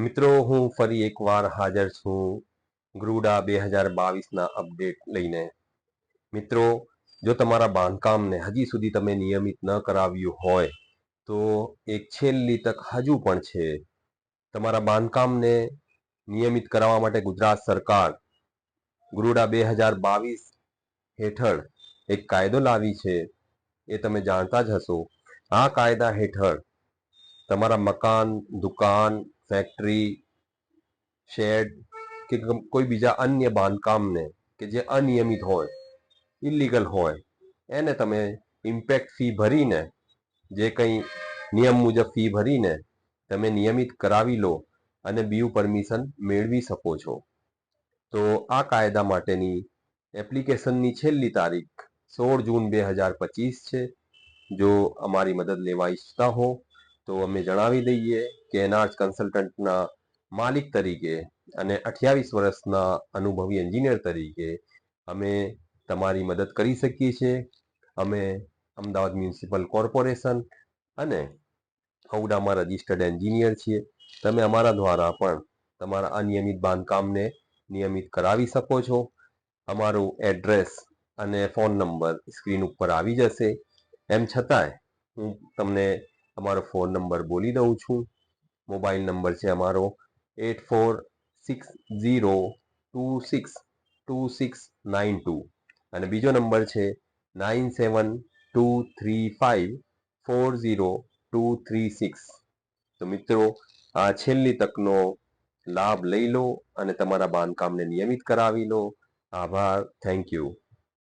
મિત્રો, હું ફરી એકવાર હાજર છું ગ્રુડા બે હજાર બાવીસના અપડેટ લઈને. મિત્રો, જો તમારા બાંધકામને હજી સુધી તમે નિયમિત ન કરાવ્યું હોય, તો એક છેલ્લી તક હજુ પણ છે. તમારા બાંધકામને નિયમિત કરાવવા માટે ગુજરાત સરકાર ગ્રુડા બે હજાર બાવીસ હેઠળ એક કાયદો લાવી છે. એ તમે જાણતા જ હશો. આ કાયદા હેઠળ તમારા મકાન, દુકાન ફેક્ટરી શેડ કે કોઈ બીજા અન્ય બાંધકામને કે જે અનિયમિત હોય ઇલીગલ હોય, એને તમે ઇમ્પેક્ટ ફી ભરીને, જે કંઈ નિયમ મુજબ ફી ભરીને તમે નિયમિત કરાવી લો અને બીયુ પરમિશન મેળવી શકો છો. તો આ કાયદા માટેની એપ્લિકેશનની છેલ્લી તારીખ સોળ જૂન બે હજાર પચીસ છે. જો અમારી મદદ લેવા ઈચ્છતા હો તો અમે જણાવી દઈએ કે એનઆર્સ કન્સલ્ટન્ટના માલિક તરીકે અને અઠ્યાવીસ વર્ષના અનુભવી એન્જિનિયર તરીકે અમે તમારી મદદ કરી શકીએ છીએ. અમે અમદાવાદ મ્યુનિસિપલ કોર્પોરેશન અને હવડામાં રજિસ્ટર્ડ એન્જિનિયર છીએ. તમે અમારા દ્વારા પણ તમારા અનિયમિત બાંધકામને નિયમિત કરાવી શકો છો. અમારું એડ્રેસ અને ફોન નંબર સ્ક્રીન ઉપર આવી જશે. એમ છતાંય હું તમને અમારો ફોન નંબર બોલી દઉં છું. મોબાઈલ નંબર છે અમારો eight four six zero two six two six nine two અને બીજો નંબર છે nine seven two three five four zero two three six. તો મિત્રો, આ છેલ્લી તકનો લાભ લઈ લો અને તમારા બાંધકામને નિયમિત કરાવી લો. આભાર. Thank you.